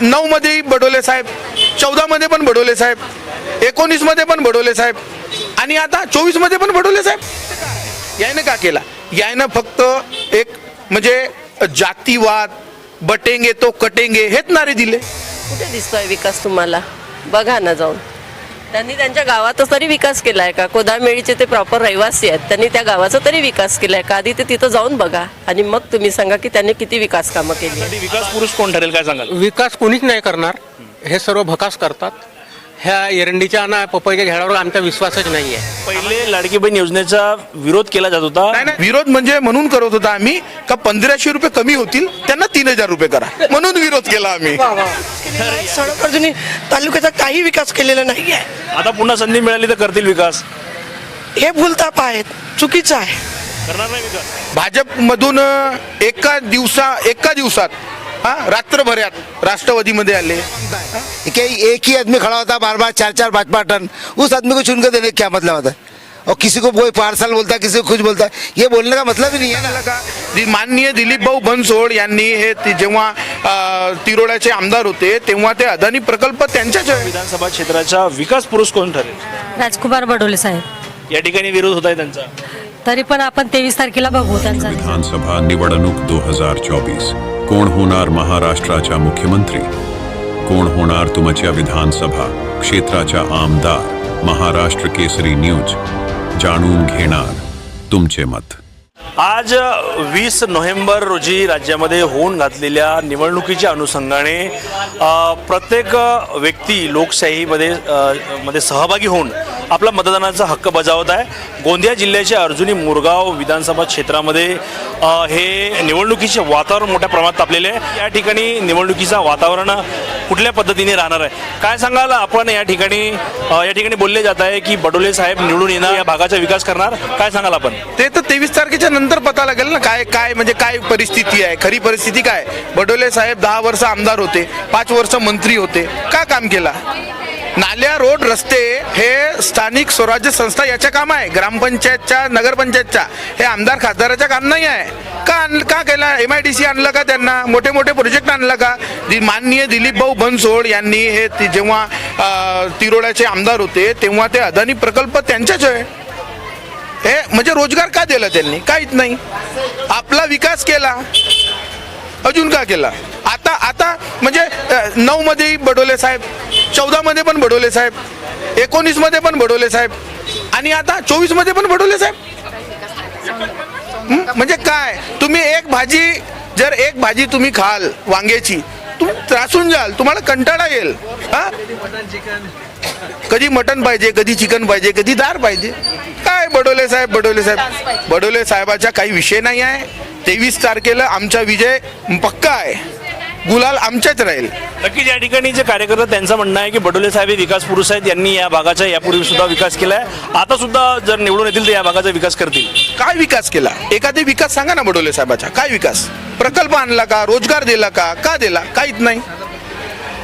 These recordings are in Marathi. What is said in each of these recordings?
नऊ मध्ये बडोले साहेब चौदा मध्ये पण बडोले साहेब एकोणीसमध्ये पण बडोले साहेब आणि आता चोवीसमध्ये पण बडोले साहेब. यायनं का केला? यायनं फक्त एक म्हणजे जातीवाद बटेंगे तो कटेंगे हेच नारे दिले. कुठे दिसतोय विकास तुम्हाला? बघा ना जाऊन. त्यांनी त्यांच्या गावातच तरी विकास केलाय का? कोदामेळीचे ते प्रॉपर रहिवासी आहेत. त्यांनी त्या गावाचा तरी विकास केलाय का? आधी ते तिथं जाऊन बघा. आणि मग तुम्ही सांगा की त्यांनी किती विकास कामं केली विकास पुरुष कोण ठरेल काय सांगाल? विकास कोणीच नाही करणार. हे सर्व भकास करतात. ह्या एरंडीच्या आणि पपईच्या झाडावर आमचा विश्वासच नाही आहे पहिले लाडकी बहीण योजनेचा विरोध केला जात होता. नाही नाही विरोध म्हणजे म्हणून करत होता आम्ही का पंधराशे रुपये कमी होतील त्यांना तीन हजार रुपये करा. म्हणून विरोध केला आम्ही. सडक तालुक्याचा काही विकास केलेला नाही आहे आता पुन्हा संधी मिळाली तर करतील विकास. हे भूलताप आहेत चुकीचं आहे. करणार नाही विकास. भाजपमधून अ, एका दिवसा एका दिवसात हा रात्रभरात राष्ट्रवादीमध्ये आले. कि एक ही आदमी खड़ा होता है बार बार चार चार पाँच पाँच टन. उस आदमी को चुन कर देने का क्या मतलब होता? है और किसी को कोई पार्सल बोलता है किसी को कुछ बोलता? है ये बोलने का मतलब ही नहीं है ना। माननीय दिलीप भाऊ बनसोड यांनी हे ति- जेव्हा तिरोड्याचे आमदार होते तेव्हा ते अदानी प्रकल्प त्यांच्याच आहे. विधानसभा क्षेत्राचा विकास पुरुष कोण ठरेल? राजकुमार बडोले साहेब. या ठिकाणी विरोध होत आहे त्यांचा. तरी पण आपण तेवीस तारखेला बघू त्यांचा. विधानसभा निवडणूक दो हजार चोवीस. कोण होणार महाराष्ट्राच्या मुख्यमंत्री? कोण होणार तुमच्या विधानसभा क्षेत्राच्या आमदार? महाराष्ट्र केसरी न्यूज. जाणून घेणार तुमचे मत. आज वीस नोव्हेंबर रोजी राज्यामध्ये होऊन घातलेल्या निवडणुकीच्या अनुषंगाने प्रत्येक व्यक्ती लोकशाहीमध्ये मध्ये सहभागी होऊन आपला मतदानाचा हक्क बजावत आहे. गोंदिया जिल्ह्याच्या अर्जुनी मुरगाव विधानसभा क्षेत्रामध्ये हे निवडणुकीचे वातावरण मोठ्या प्रमाणात तापलेले आहे. या ठिकाणी निवडणुकीचं वातावरण कुठल्या पद्धतीने राहणार आहे? काय सांगाल आपण या ठिकाणी या ठिकाणी बोलले जात आहे की बडोले साहेब निवडून येणार या भागाचा विकास करणार? काय सांगाल आपण? ते तर तेवीस तारखेच्या नंतर पता लागेल ना काय काय म्हणजे काय परिस्थिती आहे खरी परिस्थिती काय? बडोले साहेब दहा वर्ष आमदार होते पाच वर्ष मंत्री होते का काम केला? नाल्या रोड रस्ते हे स्थानिक स्वराज्य संस्था याच्या काम आहे. ग्रामपंचायतच्या नगरपंचायतच्या. हे आमदार खासदाराच्या काम नाही आहे. का आण का केला? एम आय डी सी आणलं का त्यांना? मोठे मोठे प्रोजेक्ट आणलं का? जी माननीय दिलीप भाऊ बनसोड यांनी हे जेव्हा तिरोड्याचे आमदार होते तेव्हा ते अदानी प्रकल्प त्यांच्याच आहे. हे म्हणजे रोजगार का दिला त्यांनी? काहीच नाही. आपला विकास केला. अजून का केला? आता आता म्हणजे नऊ मध्ये बडोले साहेब चौदामध्ये पण बडोले साहेब. एकोणीसमध्ये पण बडोले साहेब. आणि आता चोवीसमध्ये पण बडोले साहेब. म्हणजे काय? तुम्ही एक भाजी जर एक भाजी तुम्ही खाल वांग्याची तुम्ही त्रासून जाल तुम्हाला कंटाळा येईल. हा? कधी मटन पाहिजे कधी चिकन पाहिजे कधी दार पाहिजे. काय बडोले साहेब बडोले साहेब? बडोले साहेबाचा काही विषय नाही आहे. तेवीस तारखेला आमचा विजय पक्का आहे. गुलाल आमच्याच राहील. नक्कीच या ठिकाणी जे कार्यकर्ते त्यांचं म्हणणं आहे की बडोले साहेब हे विकास पुरुष आहेत यांनी या भागाचा यापूर्वी सुद्धा विकास केलाय. आता सुद्धा जर निवडून येतील तर या भागाचा विकास करतील. काय विकास केला? एखादी विकास सांगा ना बडोले साहेबाचा. काय विकास? प्रकल्प आणला का? रोजगार दिला का? का दिला? काहीच नाही.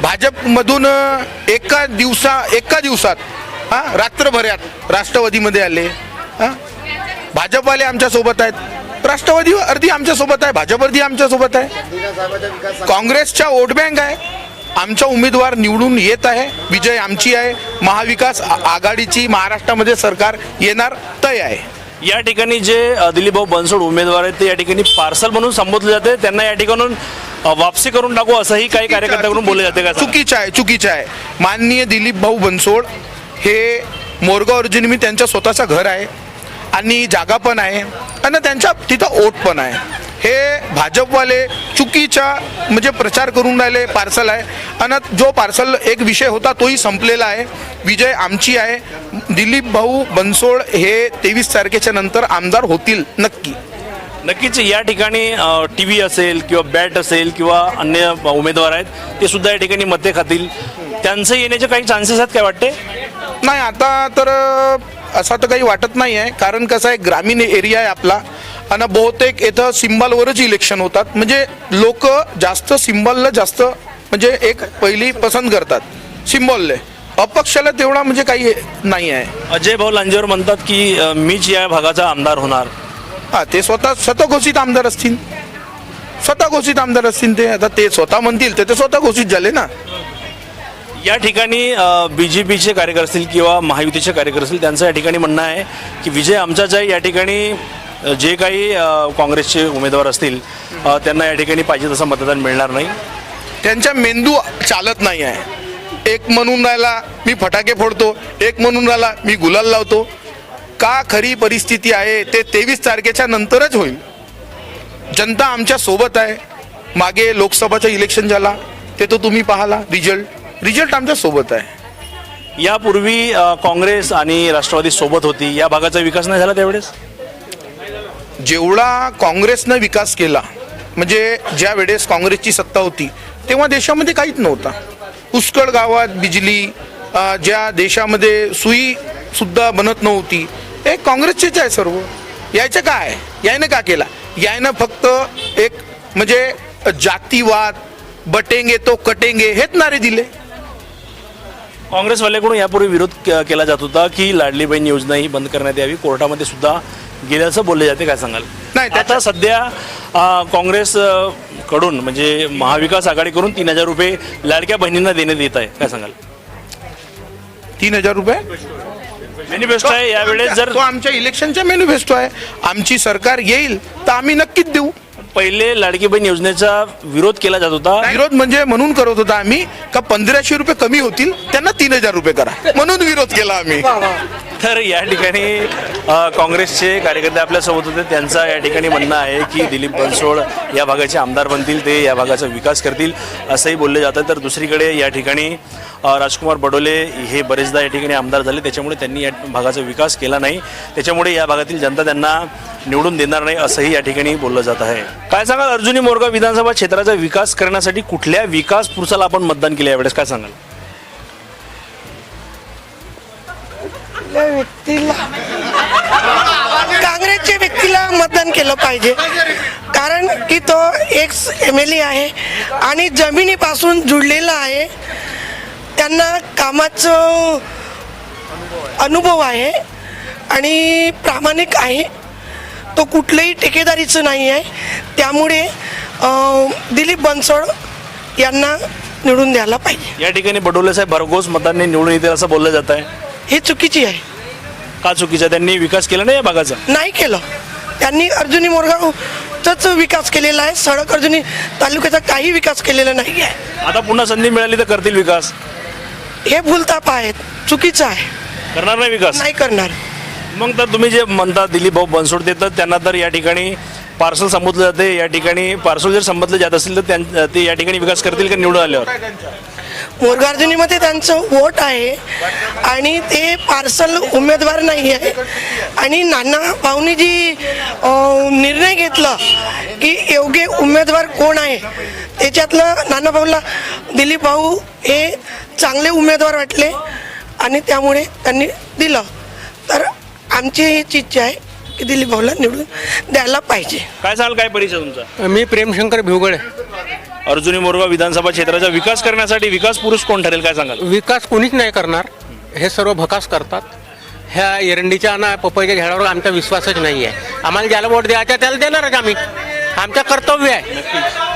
भाजपमधून अ, एका दिवसा एका दिवसात हा रात्रभरात राष्ट्रवादीमध्ये आले. हा? भाजपवाले आमच्यासोबत आहेत. राष्ट्रवादी अर्धी आमच्यासोबत आहे भाजप अर्धी आमच्यासोबत आहे. काँग्रेसच्या वोट बँक आहे. आमचा उमेदवार निवडून येत आहे विजय आमची आहे. महाविकास आघाडीची महाराष्ट्रामध्ये सरकार येणार तय आहे. या ठिकाणी जे दिलीपभाऊ बनसोड उमेदवार आहेत ते या ठिकाणी पार्सल म्हणून संबोधले जाते. त्यांना या ठिकाणून वापसी करून टाकू असंही काही कार्यकर्त्यांकडून बोलले जाते का? चुकीचं आहे चुकीचं आहे. माननीय दिलीप भाऊ बनसोड हे मोरगाव अर्जुनी मी त्यांचं स्वतःचं घर आहे. आणि जागा पण आहे. आणि त्यांच्या तिथं ओट पण आहे. हे भाजपवाले चुकीचा म्हणजे प्रचार करून राहिले पार्सल आहे. आणि जो पार्सल एक विषय होता तोही संपलेला आहे. विजय आमची आहे. दिलीप भाऊ बनसोड हे तेवीस तारखेच्या नंतर आमदार होतील नक्की. नक्कीच या ठिकाणी टी व्ही असेल किंवा बॅट असेल किंवा अन्य उमेदवार आहेत ते सुद्धा या ठिकाणी मते खातील. त्यांचं येण्याचे काही चान्सेस आहेत काय वाटते? नाही आता तर असं तर काही वाटत नाही आहे कारण कसं आहे ग्रामीण एरिया आहे आपला. आणि बहुतेक इथं सिम्बॉलवरच इलेक्शन होतात. म्हणजे लोक जास्त सिम्बॉलला जास्त म्हणजे एक पहिली पसंत करतात. सिम्बॉलले अपक्षाला तेवढा म्हणजे काही नाही आहे अजय भाऊ लांजेवर म्हणतात की मीच या भागाचा आमदार होणार. हा ते स्वतः स्वतःघोषित आमदार असतील. स्वतः घोषित आमदार असतील ते. आता ते स्वतः म्हणतील तर ते स्वतः घोषित झाले ना. या ठिकाणी बी जे पीचे कार्यकर्ते असतील किंवा महायुतीचे कार्यकर्ते असतील त्यांचं या ठिकाणी म्हणणं आहे की विजय आमचाच आहे या ठिकाणी जे काही काँग्रेसचे उमेदवार असतील त्यांना या ठिकाणी पाहिजे तसं मतदान मिळणार नाही. त्यांच्या मेंदू चालत नाही आहे. एक म्हणून राहिला मी फटाके फोडतो एक म्हणून राहिला मी गुलाल लावतो. का खरी परिस्थिती आहे ते तेवीस तारखेच्या नंतरच होईल. जनता आमच्यासोबत आहे. मागे लोकसभाचं इलेक्शन झाला ते तो तुम्ही पाहाला रिझल्ट. रिझल्ट आमच्यासोबत आहे. यापूर्वी काँग्रेस आणि राष्ट्रवादी सोबत होती. या भागाचा विकास नाही झाला त्यावेळेस? जेवढा काँग्रेसनं विकास केला म्हणजे ज्या वेळेस काँग्रेसची सत्ता होती तेव्हा देशामध्ये काहीच नव्हता. पुष्कळ गावात बिजली ज्या देशामध्ये सुई सुद्धा बनत नव्हती हे काँग्रेसचेच आहे सर्व. यायचं काय? यायनं का केला? यायनं फक्त एक म्हणजे जातीवाद बटेंगे तो कटेंगे हेच नारे दिले. काँग्रेसवाल्याकडून यापूर्वी विरोध केला जात होता की लाडली बहीण योजना ही बंद करण्यात यावी कोर्टामध्ये सुद्धा गेल्याचं बोलले जाते काय सांगाल? नाही, आता सध्या काँग्रेस कडून म्हणजे महाविकास आघाडीकडून तीन हजार रुपये लाडक्या बहिणींना देण्यात येत आहे काय सांगाल? तीन हजार रुपये? मॅनिफेस्टो आहे यावेळेस जर तो आमच्या इलेक्शनचा मॅनिफेस्टो आहे. आमची सरकार येईल तर आम्ही नक्कीच देऊ. पहिले लाडकी बहीण योजनेचा विरोध केला जात होता. विरोध म्हणजे म्हणून करत होता आम्ही का पंधराशे रुपये कमी होतील त्यांना तीन हजार रुपये करा. म्हणून विरोध केला आम्ही. तर या ठिकाणी काँग्रेसचे कार्यकर्ते आपल्यासोबत होते. त्यांचा या ठिकाणी म्हणणं आहे की दिलीप बनसोड या भागाचे आमदार बनतील ते या भागाचा विकास करतील असंही बोलले जातं. तर दुसरीकडे या ठिकाणी राजकुमार बडोले हे बरेचदा या ठिकाणी आमदार झाले. त्याच्यामुळे त्यांनी या भागाचा विकास केला नाही. त्याच्यामुळे या भागातील जनता त्यांना निवडून देणार नाही असंही या ठिकाणी बोललं जात आहे. काय सांगाल अर्जुनी मोरगाव विधानसभा क्षेत्राचा विकास करण्यासाठी कुठल्या विकास पुरुषाला आपण मतदान केलं यावेळेस? काय सांगाल? व्यक्तीला काँग्रेसच्या व्यक्तीला मतदान केलं पाहिजे. कारण की तो एक्स एम एल ए आहे आणि जमिनीपासून जुडलेला आहे. त्यांना कामाचं अनुभव आहे आणि प्रामाणिक आहे. तो कुठलंही ठेकेदारीचं नाही आहे. त्यामुळे दिलीप बनसोड यांना निवडून द्यायला पाहिजे. या ठिकाणी बडोले साहेब भरघोस मतदान निवडून येतील असं बोललं जात आहे. ही चुकीची आहे. का चुकीचं? त्यांनी विकास केला नाही या भागाचा? नाही केलं. त्यांनी अर्जुनी मोरगावचाच विकास केलेला आहे. सडक अर्जुनी तालुक्याचा काही विकास केलेला नाही आहे. आता पुन्हा संधी मिळाली तर करतील विकास? हे भूलताप आहेत. चुकीचं आहे. करणार नाही विकास? नाही करणार. मग तर तुम्ही जे म्हणता दिलीप भाऊ बनसोड देतात त्यांना तर या ठिकाणी पार्सल संबोधलं जाते या ठिकाणी पार्सल जर संबोधलं जात असेल तर त्यां- ते या ठिकाणी विकास करतील का निवडून आल्यावर? मोरगार्जुनीमध्ये त्यांचं वोट आहे आणि ते पार्सल उमेदवार नाही आहे. आणि नाना भाऊनी जी निर्णय घेतला की योग्य उमेदवार कोण आहे? त्याच्यातलं नाना भाऊला दिलीप भाऊ हे चांगले उमेदवार वाटले आणि त्यामुळे त्यांनी दिलं. तर आमची हीच इच्छा आहे. की दिलीप भाऊला निवडून द्यायला पाहिजे. काय सांगाल काय परिचय तुमचा? मी प्रेमशंकर भिवगळे अर्जुनी मोरगाव विधानसभा क्षेत्राचा विकास करण्यासाठी विकास पुरुष कोण ठरेल काय सांगाल? विकास कोणीच नाही करणार. हे सर्व भकास करतात. ह्या एरंडीच्या आणि पपईच्या झाडावर आमचा विश्वासच नाही आहे आम्हाला ज्याला वोट द्यायचा त्याला देणारच आम्ही. आमचं कर्तव्य आहे.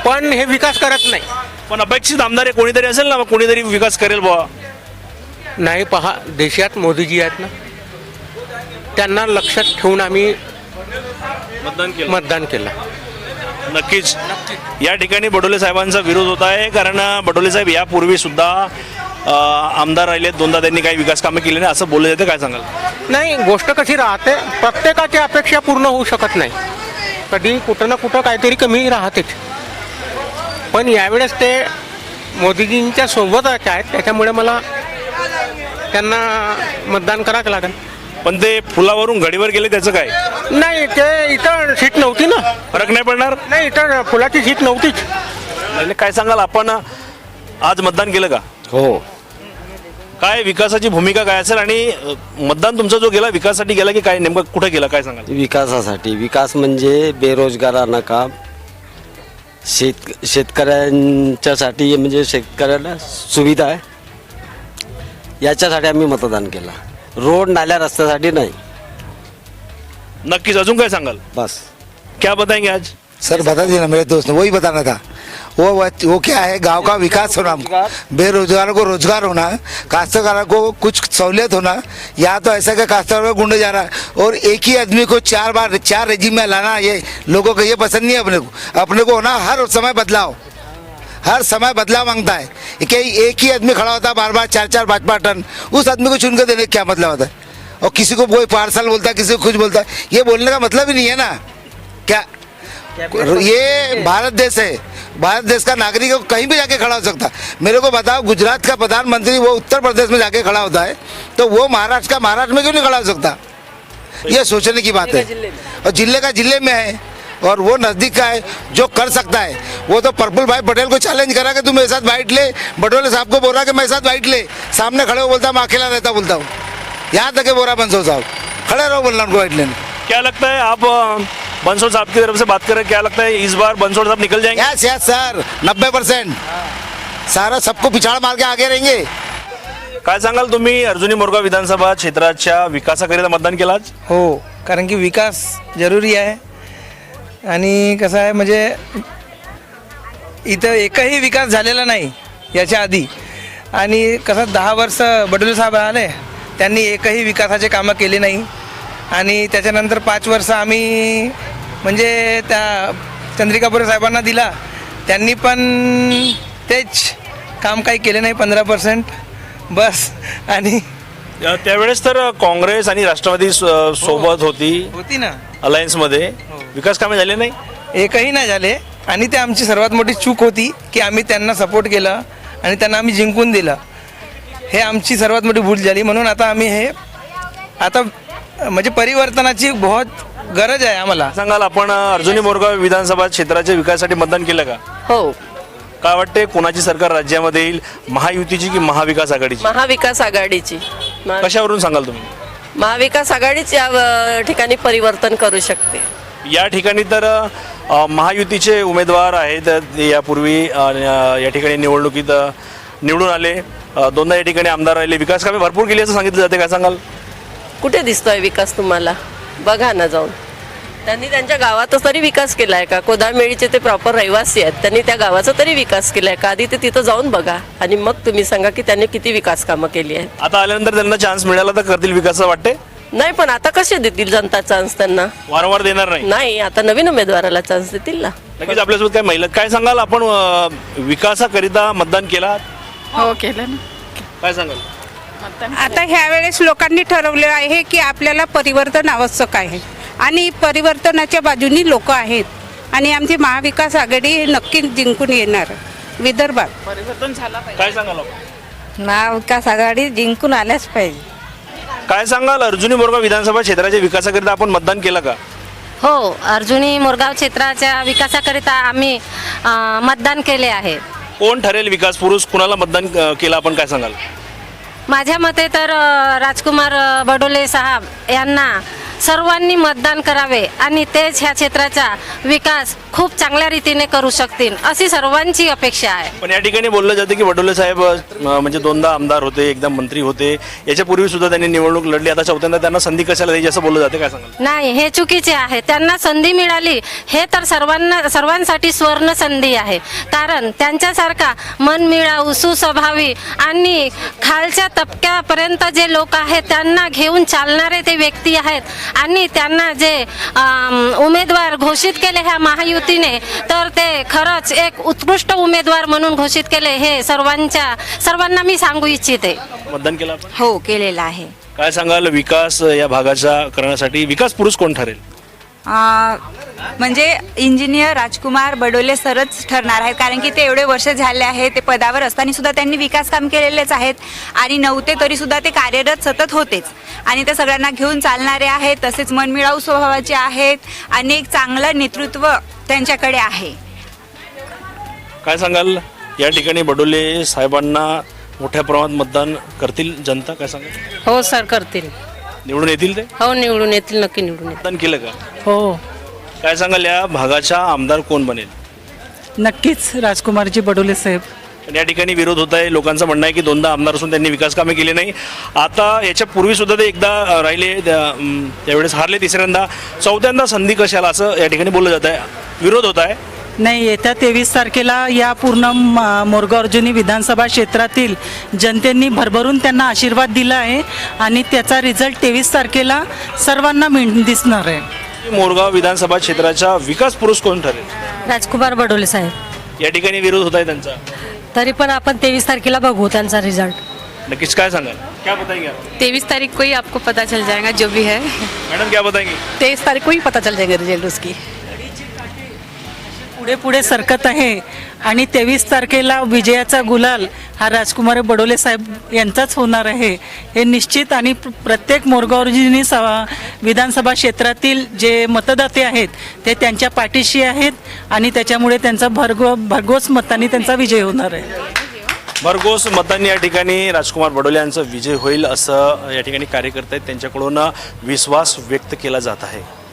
पण हे विकास करत नाही. पण अपेक्षित आमदार हे कोणीतरी असेल ना मग कोणीतरी विकास करेल बुवा. नाही पहा देशात मोदीजी आहेत ना. त्यांना लक्षात ठेवून आम्ही मतदान केलं. मतदान केलं. नक्कीच. या ठिकाणी बडोले साहेबांचा विरोध होत आहे कारण बडोले साहेब यापूर्वी सुद्धा आमदार राहिले दोनदा त्यांनी काही विकास कामं केली नाही. असं बोललं जातं. काय सांगाल? नाही गोष्ट कशी राहते प्रत्येकाची अपेक्षा पूर्ण होऊ शकत नाही. कधी कुठं ना कुठं काहीतरी कमी राहतेच. पण यावेळेस ते मोदीजींच्या सोबतच आहेत. त्याच्यामुळे मला त्यांना मतदान करावं लागेल. पण ते फुलावरून घडीवर गेले त्याचं काय? नाही ते इथं सीट नव्हती ना. फरक नाही पडणार? नाही इथं फुलाची सीट नव्हतीच. नाही, काय सांगाल आपण आज मतदान केलं का? हो. काय विकासाची भूमिका काय असेल आणि अ, मतदान तुमचा जो गेला विकासासाठी गेला की काय नेमकं कुठं गेला काय सांगाल? विकासासाठी. विकास म्हणजे बेरोजगारांना काम शेत शेतकऱ्यांच्यासाठी म्हणजे शेतकऱ्याला सुविधा आहे. याच्यासाठी आम्ही मतदान केला. रोड नाल्या रस्त्यासाठी नाही. नक्कीच अजून काय सांगाल? बस. क्या बताएँगे आज? सर बता दिया ना मेरे दोस्त ने वही बताना था। वो वो क्या है? गाँव का विकास होना बेरोजगारों को रोज़गार होना काश्तकारों को कुछ सहूलियत होना या तो ऐसा कि काश्तकारों को गुंडे जाना और एक ही आदमी को चार बार चार रेजिम में लाना ये लोगों को ये पसंद नहीं है अपने को। अपने को होना हर समय बदलाव। हर समय बदलाव माँगता है। कि एक ही आदमी खड़ा होता है बार बार चार चार पाँच पाँच टन। उस आदमी को चुन के देने का क्या मतलब होता है? और किसी को कोई पार्सल बोलता है किसी को कुछ बोलता है ये बोलने का मतलब ही नहीं है ना। क्या ये भारत देश है। भारत देश का नागरिक कहीं भी जाके खड़ा हो सकता है। मेरे को बताओ गुजरात का प्रधानमंत्री वो उत्तर प्रदेश में जाके खड़ा होता है तो वो महाराष्ट्र का महाराष्ट्र में क्यों नहीं खड़ा हो सकता? ये सोचने की बात है। और ज़िले का ज़िले में है। और वो नज़दीक का है जो कर सकता है। वो तो प्रफुल भाई पटेल को चैलेंज करा कि तू मेरे साथ बाइट ले। बटोले साहब को बोला कि मेरे साथ बाइट ले। सामने खड़े हो बोलता मैं अकेला रहता बोलता हूँ। यहाँ तक है बोरा बंसो साहब। खड़े रहो बोलना उनको बाइट लेने। क्या लगता है आप बंसोड़ साहब की तरफ़ से बात कर? रहे हैं क्या लगता है इस बार बंसोड़ साहब निकल जाएँगे? यस यस सर नब्बे परसेंट। सारा सबको पिछाड़ मार के आगे रहेंगे। काय सांगाल तुम्ही? अर्जुनी मोरगाव विधानसभा क्षेत्राच्या विकासाकरिता मतदान केलं आज? हो कारण की विकास जरुरी आहे. आणि कसं आहे म्हणजे इथं एकही विकास झालेला नाही याच्या आधी. आणि कसं दहा वर्ष बडोले साहेब आले त्यांनी एकही विकासाचे कामं केले नाही. आणि त्याच्यानंतर पाच वर्ष आम्ही म्हणजे त्या चंद्रिकापुरे साहेबांना दिला. त्यांनी पण तेच काम काही केले नाही पंधरा पर्सेंट बस. आणि त्यावेळेस तर काँग्रेस आणि राष्ट्रवादी सोबत होती. होती ना. अलायन्समध्ये? विकास कामे झाले नाही? एकही नाही झाले. आणि ते आमची सर्वात मोठी चूक होती की आम्ही त्यांना सपोर्ट केला आणि त्यांना आम्ही जिंकून दिलं. हे आमची सर्वात मोठी भूल झाली. म्हणून आता आम्ही हे आता म्हणजे परिवर्तनाची बहुत गरज आहे आम्हाला. सांगाल आपण अर्जुनी मोरगाव विधानसभा क्षेत्राच्या विकासासाठी मतदान केलं का? हो. काय वाटते कोणाची सरकार राज्यामध्ये येईल? महायुतीची की महाविकास आघाडीची? महाविकास आघाडीची. कशावरून सांगाल तुम्ही? महाविकास आघाडीच या ठिकाणी परिवर्तन करू शकते. या ठिकाणी तर महायुतीचे उमेदवार आहेत यापूर्वी या ठिकाणी निवडणुकीत निवडून आले. दोनदा या ठिकाणी आमदार राहिले. विकास कामे भरपूर केली असं सांगितलं जाते. काय सांगाल? कुठे दिसतोय विकास तुम्हाला? बघा ना जाऊन. त्यांनी त्यांच्या गावातच तरी विकास केलाय का? कोदामेळीचे ते प्रॉपर रहिवासी आहेत. त्यांनी त्या गावाचा तरी विकास केलाय का? आधी ते तिथं जाऊन बघा. आणि मग तुम्ही सांगा की त्यांनी किती विकास कामं केली आहेत. आता आल्यानंतर त्यांना चान्स मिळाला तर करतील विकास वाटते नाही पण आता कसे देतील जनता चान्स त्यांना? वारंवार देणार नाही. नाही आता नवीन उमेदवाराला चान्स देतील ना. नक्कीच आपल्यासोबत काय महिला काय सांगाल? आपण अ, विकासाकरिता मतदान केला हो केलं ना. काय सांगाल? आता ह्या वेळेस लोकांनी ठरवले आहे की आपल्याला परिवर्तन आवश्यक आहे. आणि परिवर्तनाच्या बाजूनी लोक आहेत. आणि आमची महाविकास आघाडी हे नक्की जिंकून येणार. विदर्भात. परिवर्तन झाला काय सांगाल आपण? महाविकास आघाडी जिंकून आल्याच पाहिजे. काय सांगाल? अर्जुनी मोरगाव विधानसभा क्षेत्राच्या विकासाकरिता आपण मतदान केलं का? हो अर्जुनी मोरगाव क्षेत्राच्या विकासाकरिता आम्ही अ, मतदान केले आहे. कोण ठरेल विकास पुरुष? कुणाला मतदान अ, केलं? आपण काय सांगाल? माझ्या मते तर अ, राजकुमार अ, बडोले साहेब यांना सर्वांनी मतदान करावे आणि तेच ह्या क्षेत्राचा विकास खूप चांगल्या रीतीने करू शकतील अशी सर्वांची अपेक्षा आहे. पण या ठिकाणी बोललं जातं की वडोले साहेब अ, म्हणजे दोनदा आमदार होते एकदा मंत्री होते. याच्यापूर्वी सुद्धा त्यांनी निवडणूक लढली. आता चौथ्यांदा त्यांना संधी कशाला द्यायची असं बोललं जाते? काय सांगाल? नाही हे चुकीचे आहे. त्यांना संधी मिळाली हे तर सर्वांना सर्वांसाठी स्वर्ण संधी आहे. कारण त्यांच्यासारखा मनमिळाऊ सुस्वभावी आणि खालच्या तबक्यापर्यंत जे लोक आहेत त्यांना घेऊन चालणारे ते व्यक्ती आहेत. आणि त्यांना जे उमेदवार घोषित केले ह्या महायुतीने तर ते खरंच एक उत्कृष्ट उमेदवार म्हणून घोषित केले हे सर्वांच्या सर्वांना मी सांगू इच्छिते. मतदान केलं आपण? हो केलेला आहे. काय सांगाल विकास या भागाचा करण्यासाठी विकास पुरुष कोण ठरेल? म्हणजे इंजिनियर राजकुमार बडोले सरच ठरणार आहेत. कारण की ते एवढे वर्ष झाले आहेत ते पदावर असताना सुद्धा त्यांनी विकास काम केलेलेच आहेत. आणि नव्हते तरी सुद्धा ते कार्यरत सतत होतेच. आणि ते सगळ्यांना घेऊन चालणारे आहेत तसेच मनमिळाऊ स्वभावाचे आहेत. आणि एक चांगलं नेतृत्व त्यांच्याकडे आहे. काय सांगाल? या ठिकाणी बडोले साहेबांना मोठ्या प्रमाणात मतदान करतील जनता? काय सांगाल? हो सर करतील. निवडून येतील ते? हो निवडून येतील नक्की निवडून मतदान केलं का? हो. काय सांगाल या भागाचा आमदार कोण बनेल? नक्कीच राजकुमारजी बडोले साहेब. पण या ठिकाणी विरोध होत आहे. लोकांचं म्हणणं आहे की दोनदा आमदार असून त्यांनी विकास कामे केली नाही. आता याच्या पूर्वी सुद्धा ते एकदा अ, राहिले त्या, अम, त्यावेळेस हारले तिसऱ्यांदा. चौथ्यांदा संधी कशाला? असं या ठिकाणी बोललं जात आहे. विरोध होत आहे. नाही येत्या तेवीस तारखेला या पूर्ण म- मोरगाव अर्जुनी विधानसभा क्षेत्रातील जनतेने भरभरून त्यांना आशीर्वाद दिला आहे आणि त्याचा रिझल्ट तेवीस तारखेला सर्वांना मिळ दिसणार आहे. मोरगाव विधानसभा क्षेत्राचा विकास पुरुष कोण ठरेल? राजकुमार बडोले साहेब. या ठिकाणी विरोध होत आहे त्यांचा. तरी पण आपण तेवीस तारखेला बघू त्यांचा रिझल्ट. नक्कीच काय सांगाल? क्या बताएंगे आप? तेईस तारीख को ही आपको पता चल जाएगा जो भी है. मॅडम क्या बताएंगे? तेईस तारीख को ही पता चल जाएगा रिजल्ट उसकी. पुढे पुढे सरकत आहे. आणि तेवीस तारखेला विजयाचा गुलाल हा राजकुमार बडोले साहेब यांचाच होणार आहे. हे निश्चित आणि प्र- प्रत्येक मोरगावजींनी सभा विधानसभा क्षेत्रातील जे मतदाते आहेत ते त्यांच्या पाठीशी आहेत आणि त्याच्यामुळे त्यांचा भरघो भरघोस मतांनी त्यांचा विजय होणार आहे. भरघोस मतांनी या ठिकाणी राजकुमार बडोले यांचा विजय होईल असं या ठिकाणी कार्यकर्ते आहेत. त्यांच्याकडून विश्वास व्यक्त केला जात आहे.